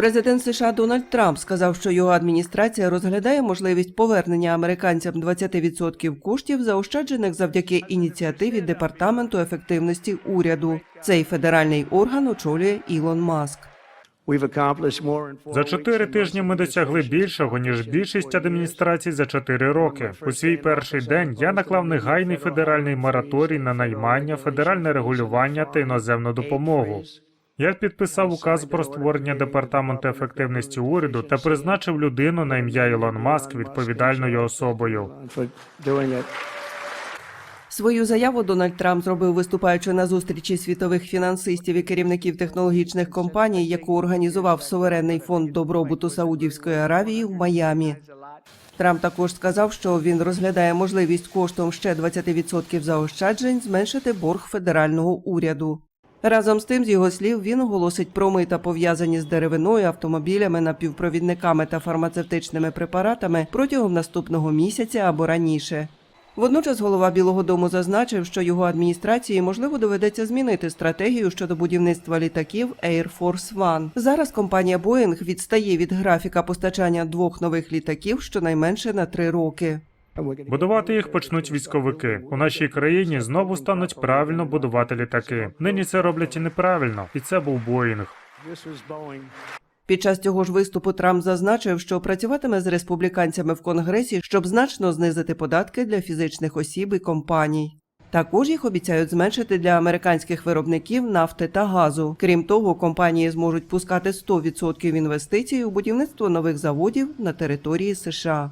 Президент США Дональд Трамп сказав, що його адміністрація розглядає можливість повернення американцям 20% коштів, заощаджених завдяки ініціативі департаменту ефективності уряду. Цей федеральний орган очолює Ілон Маск. За чотири тижні ми досягли більшого ніж більшість адміністрацій за чотири роки. У свій перший день я наклав негайний федеральний мораторій на наймання, федеральне регулювання та іноземну допомогу. Я підписав указ про створення департаменту ефективності уряду та призначив людину на ім'я Ілон Маск відповідальною особою. Свою заяву Дональд Трамп зробив, виступаючи на зустрічі світових фінансистів і керівників технологічних компаній, яку організував суверенний фонд добробуту Саудівської Аравії в Майамі. Трамп також сказав, що він розглядає можливість коштом ще 20% заощаджень зменшити борг федерального уряду. Разом з тим, з його слів, він оголосить про мита пов'язані з деревиною, автомобілями, напівпровідниками та фармацевтичними препаратами протягом наступного місяця або раніше. Водночас голова Білого Дому зазначив, що його адміністрації можливо доведеться змінити стратегію щодо будівництва літаків Air Force One. Зараз компанія Boeing відстає від графіка постачання двох нових літаків щонайменше на три роки. Будувати їх почнуть військовики. У нашій країні знову стануть правильно будувати літаки. Нині це роблять і неправильно, і це був Боїнг. Під час цього ж виступу Трамп зазначив, що працюватиме з республіканцями в Конгресі, щоб значно знизити податки для фізичних осіб і компаній. Також їх обіцяють зменшити для американських виробників нафти та газу. Крім того, компанії зможуть пускати 100% інвестицій у будівництво нових заводів на території США.